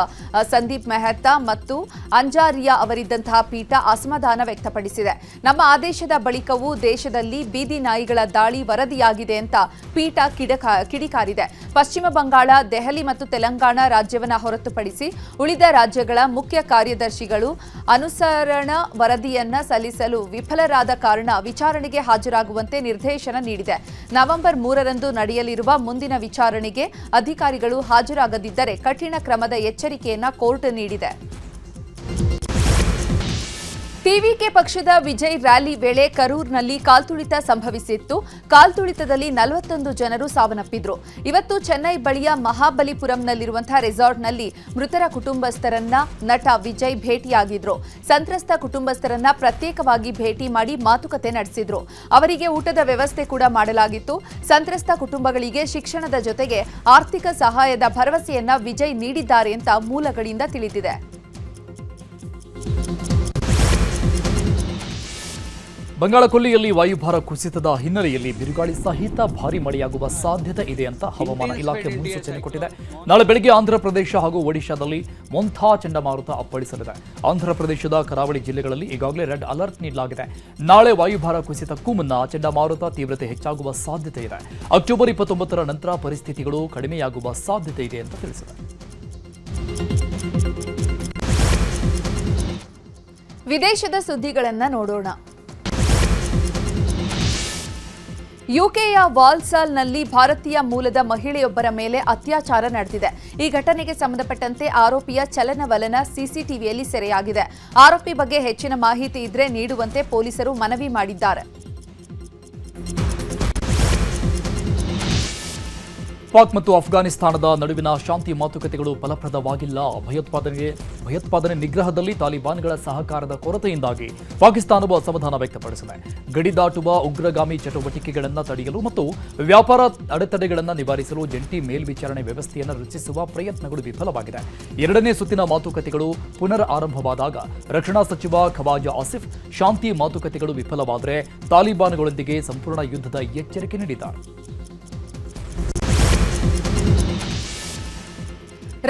ಸಂದೀಪ್ ಮೆಹ್ತಾ ಮತ್ತು ಅಂಜಾರಿಯಾ ಅವರಿದ್ದಂತಹ ಪೀಠ ಅಸಮಾಧಾನ ವ್ಯಕ್ತಪಡಿಸಿದೆ. ನಮ್ಮ ಆದೇಶದ ಬಳಿಕವೂ ದೇಶದಲ್ಲಿ ಬೀದಿ ನಾಯಿಗಳ ದಾಳಿ ವರದಿಯಾಗಿದೆ ಅಂತ ಪೀಠ ಕಿಡಕ, ಕಿಡಿಕಾರಿದೆ. ಪಶ್ಚಿಮ ಬಂಗಾಳ, ದೆಹಲಿ ಮತ್ತು ತೆಲಂಗಾಣ ರಾಜ್ಯವನ್ನ ಹೊರತುಪಡಿಸಿ ಉಳಿದ ರಾಜ್ಯಗಳ ಮುಖ್ಯ ಕಾರ್ಯದರ್ಶಿಗಳು ಅನುಸರಣ ವರದಿಯನ್ನ ಸಲ್ಲಿಸಲು ವಿಫಲರಾದ ಕಾರಣ ವಿಚಾರಣೆಗೆ ಹಾಜರಾಗುವಂತೆ ನಿರ್ದೇಶನ ನೀಡಿದೆ. ನವೆಂಬರ್ ಮೂರರಂದು ನಡೆಯಲಿರುವ ಮುಂದಿನ ವಿಚಾರಣೆಗೆ ಅಧಿಕಾರಿಗಳು ಹಾಜರಾಗದಿದ್ದರೆ ಕಠಿಣ ಕ್ರಮದ ಎಚ್ಚರಿಕೆಯನ್ನ ಕೋರ್ಟ್ ನೀಡಿದೆ. ಟಿವಿಕೆ ಪಕ್ಷದ ವಿಜಯ್ ರ್ಯಾಲಿ ವೇಳೆ ಕರೂರ್ನಲ್ಲಿ ಕಾಲ್ತುಳಿತ ಸಂಭವಿಸಿತ್ತು. ಕಾಲ್ತುಳಿತದಲ್ಲಿ ನಲವತ್ತೊಂದು ಜನರು ಸಾವನ್ನಪ್ಪಿದ್ರು. ಇವತ್ತು ಚೆನ್ನೈ ಬಳಿಯ ಮಹಾಬಲಿಪುರಂನಲ್ಲಿರುವಂತಹ ರೆಸಾರ್ಟ್ನಲ್ಲಿ ಮೃತರ ಕುಟುಂಬಸ್ಥರನ್ನ ನಟ ವಿಜಯ್ ಭೇಟಿಯಾಗಿದ್ರು. ಸಂತ್ರಸ್ತ ಕುಟುಂಬಸ್ಥರನ್ನ ಪ್ರತ್ಯೇಕವಾಗಿ ಭೇಟಿ ಮಾಡಿ ಮಾತುಕತೆ ನಡೆಸಿದ್ರು. ಅವರಿಗೆ ಊಟದ ವ್ಯವಸ್ಥೆ ಕೂಡ ಮಾಡಲಾಗಿತ್ತು. ಸಂತ್ರಸ್ತ ಕುಟುಂಬಗಳಿಗೆ ಶಿಕ್ಷಣದ ಜೊತೆಗೆ ಆರ್ಥಿಕ ಸಹಾಯದ ಭರವಸೆಯನ್ನ ವಿಜಯ್ ನೀಡಿದ್ದಾರೆ ಅಂತ ಮೂಲಗಳಿಂದ ತಿಳಿದಿದೆ. ಬಂಗಾಳಕೊಲ್ಲಿಯಲ್ಲಿ ವಾಯುಭಾರ ಕುಸಿತದ ಹಿನ್ನೆಲೆಯಲ್ಲಿ ಬಿರುಗಾಳಿ ಸಹಿತ ಭಾರಿ ಮಳೆಯಾಗುವ ಸಾಧ್ಯತೆ ಇದೆ ಅಂತ ಹವಾಮಾನ ಇಲಾಖೆ ಮುನ್ಸೂಚನೆ ಕೊಟ್ಟಿದೆ. ನಾಳೆ ಬೆಳಗ್ಗೆ ಆಂಧ್ರಪ್ರದೇಶ ಹಾಗೂ ಒಡಿಶಾದಲ್ಲಿ ಮೊಂಥಾ ಚಂಡಮಾರುತ ಅಪ್ಪಳಿಸಲಿದೆ. ಆಂಧ್ರಪ್ರದೇಶದ ಕರಾವಳಿ ಜಿಲ್ಲೆಗಳಲ್ಲಿ ಈಗಾಗಲೇ ರೆಡ್ ಅಲರ್ಟ್ ನೀಡಲಾಗಿದೆ. ನಾಳೆ ವಾಯುಭಾರ ಕುಸಿತಕ್ಕೂ ಮುನ್ನ ಚಂಡಮಾರುತ ತೀವ್ರತೆ ಹೆಚ್ಚಾಗುವ ಸಾಧ್ಯತೆ ಇದೆ. ಅಕ್ಟೋಬರ್ ಇಪ್ಪತ್ತೊಂಬತ್ತರ ನಂತರ ಪರಿಸ್ಥಿತಿಗಳು ಕಡಿಮೆಯಾಗುವ ಸಾಧ್ಯತೆ ಇದೆ ಅಂತ ತಿಳಿಸಿದೆ. ವಿದೇಶದ ಸುದ್ದಿಗಳನ್ನು ನೋಡೋಣ. ಯುಕೆಯ ವಾಲ್ಸಾಲ್ನಲ್ಲಿ ಭಾರತೀಯ ಮೂಲದ ಮಹಿಳೆಯೊಬ್ಬರ ಮೇಲೆ ಅತ್ಯಾಚಾರ ನಡೆದಿದೆ. ಈ ಘಟನೆಗೆ ಸಂಬಂಧಪಟ್ಟಂತೆ ಆರೋಪಿಯ ಚಲನವಲನ ಸಿಸಿಟಿವಿಯಲ್ಲಿ ಸೆರೆಯಾಗಿದೆ. ಆರೋಪಿ ಬಗ್ಗೆ ಹೆಚ್ಚಿನ ಮಾಹಿತಿ ಇದ್ರೆ ನೀಡುವಂತೆ ಪೊಲೀಸರು ಮನವಿ ಮಾಡಿದ್ದಾರೆ. ಪಾಕ್ ಮತ್ತು ಅಫ್ಘಾನಿಸ್ತಾನದ ನಡುವಿನ ಶಾಂತಿ ಮಾತುಕತೆಗಳು ಫಲಪ್ರದವಾಗಿಲ್ಲ. ಭಯೋತ್ಪಾದನೆಗೆ ಭಯೋತ್ಪಾದನೆ ನಿಗ್ರಹದಲ್ಲಿ ತಾಲಿಬಾನ್ಗಳ ಸಹಕಾರದ ಕೊರತೆಯಿಂದಾಗಿ ಪಾಕಿಸ್ತಾನವು ಅಸಮಾಧಾನ ವ್ಯಕ್ತಪಡಿಸಿದೆ. ಗಡಿ ದಾಟುವ ಉಗ್ರಗಾಮಿ ಚಟುವಟಿಕೆಗಳನ್ನು ತಡೆಯಲು ಮತ್ತು ವ್ಯಾಪಾರ ಅಡೆತಡೆಗಳನ್ನು ನಿವಾರಿಸಲು ಜಂಟಿ ಮೇಲ್ವಿಚಾರಣೆ ವ್ಯವಸ್ಥೆಯನ್ನು ರಚಿಸುವ ಪ್ರಯತ್ನಗಳು ವಿಫಲವಾಗಿದೆ. ಎರಡನೇ ಸುತ್ತಿನ ಮಾತುಕತೆಗಳು ಪುನರ್ ಆರಂಭವಾದಾಗ ರಕ್ಷಣಾ ಸಚಿವ ಖವಾಜಾ ಆಸಿಫ್ ಶಾಂತಿ ಮಾತುಕತೆಗಳು ವಿಫಲವಾದರೆ ತಾಲಿಬಾನ್ಗಳೊಂದಿಗೆ ಸಂಪೂರ್ಣ ಯುದ್ಧದ ಎಚ್ಚರಿಕೆ ನೀಡಿದ್ದಾರೆ.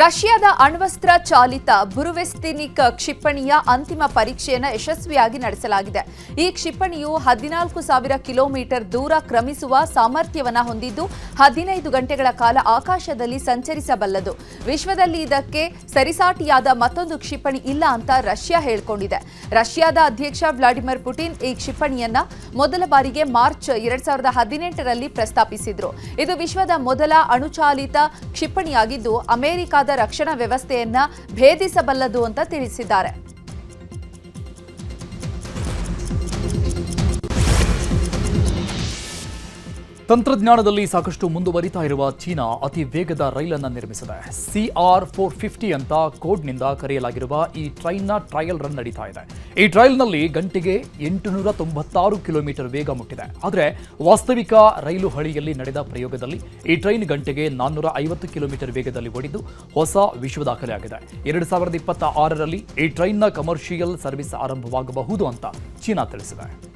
ರಷ್ಯಾದ ಅಣ್ವಸ್ತ್ರ ಚಾಲಿತ ಬುರುವೆಸ್ತಿನಿಕ್ ಕ್ಷಿಪಣಿಯ ಅಂತಿಮ ಪರೀಕ್ಷೆಯನ್ನು ಯಶಸ್ವಿಯಾಗಿ ನಡೆಸಲಾಗಿದೆ. ಈ ಕ್ಷಿಪಣಿಯು ಹದಿನಾಲ್ಕು ಸಾವಿರ ಕಿಲೋಮೀಟರ್ ದೂರ ಕ್ರಮಿಸುವ ಸಾಮರ್ಥ್ಯವನ್ನು ಹೊಂದಿದ್ದು, ಹದಿನೈದು ಗಂಟೆಗಳ ಕಾಲ ಆಕಾಶದಲ್ಲಿ ಸಂಚರಿಸಬಲ್ಲದು. ವಿಶ್ವದಲ್ಲಿ ಇದಕ್ಕೆ ಸರಿಸಾಟಿಯಾದ ಮತ್ತೊಂದು ಕ್ಷಿಪಣಿ ಇಲ್ಲ ಅಂತ ರಷ್ಯಾ ಹೇಳಿಕೊಂಡಿದೆ. ರಷ್ಯಾದ ಅಧ್ಯಕ್ಷ ವ್ಲಾಡಿಮಿರ್ ಪುಟಿನ್ ಈ ಕ್ಷಿಪಣಿಯನ್ನ ಮೊದಲ ಬಾರಿಗೆ ಮಾರ್ಚ್ ಎರಡ್ ಸಾವಿರದ ಹದಿನೆಂಟರಲ್ಲಿ ಪ್ರಸ್ತಾಪಿಸಿದ್ರು. ಇದು ವಿಶ್ವದ ಮೊದಲ ಅಣುಚಾಲಿತ ಕ್ಷಿಪಣಿಯಾಗಿದ್ದು, ಅಮೆರಿಕದ ರಕ್ಷಣಾ ವ್ಯವಸ್ಥೆಯನ್ನ ಭೇದಿಸಬಲ್ಲದು ಅಂತ ತಿಳಿಸಿದ್ದಾರೆ. ತಂತ್ರಜ್ಞಾನದಲ್ಲಿ ಸಾಕಷ್ಟು ಮುಂದುವರಿತಾ ಇರುವ ಚೀನಾ ಅತಿ ವೇಗದ ರೈಲನ್ನು ನಿರ್ಮಿಸಿದೆ. ಸಿಆರ್ ಫೋರ್ ಫಿಫ್ಟಿ ಅಂತ ಕೋಡ್ನಿಂದ ಕರೆಯಲಾಗಿರುವ ಈ ಟ್ರೈನ್ನ ಟ್ರಯಲ್ ರನ್ ನಡೀತಾ ಇದೆ. ಈ ಟ್ರಯಲ್ನಲ್ಲಿ ಗಂಟೆಗೆ ಎಂಟುನೂರ ತೊಂಬತ್ತಾರು ಕಿಲೋಮೀಟರ್ ವೇಗ ಮುಟ್ಟಿದೆ. ಆದರೆ ವಾಸ್ತವಿಕ ರೈಲು ಹಳಿಯಲ್ಲಿ ನಡೆದ ಪ್ರಯೋಗದಲ್ಲಿ ಈ ಟ್ರೈನ್ ಗಂಟೆಗೆ ನಾನ್ನೂರ ಐವತ್ತು ಕಿಲೋಮೀಟರ್ ವೇಗದಲ್ಲಿ ಓಡಿದ್ದು ಹೊಸ ವಿಶ್ವ ದಾಖಲೆಯಾಗಿದೆ. ಎರಡು ಸಾವಿರದ ಇಪ್ಪತ್ತ ಆರರಲ್ಲಿ ಈ ಟ್ರೈನ್ನ ಕಮರ್ಷಿಯಲ್ ಸರ್ವಿಸ್ ಆರಂಭವಾಗಬಹುದು ಅಂತ ಚೀನಾ ತಿಳಿಸಿದೆ.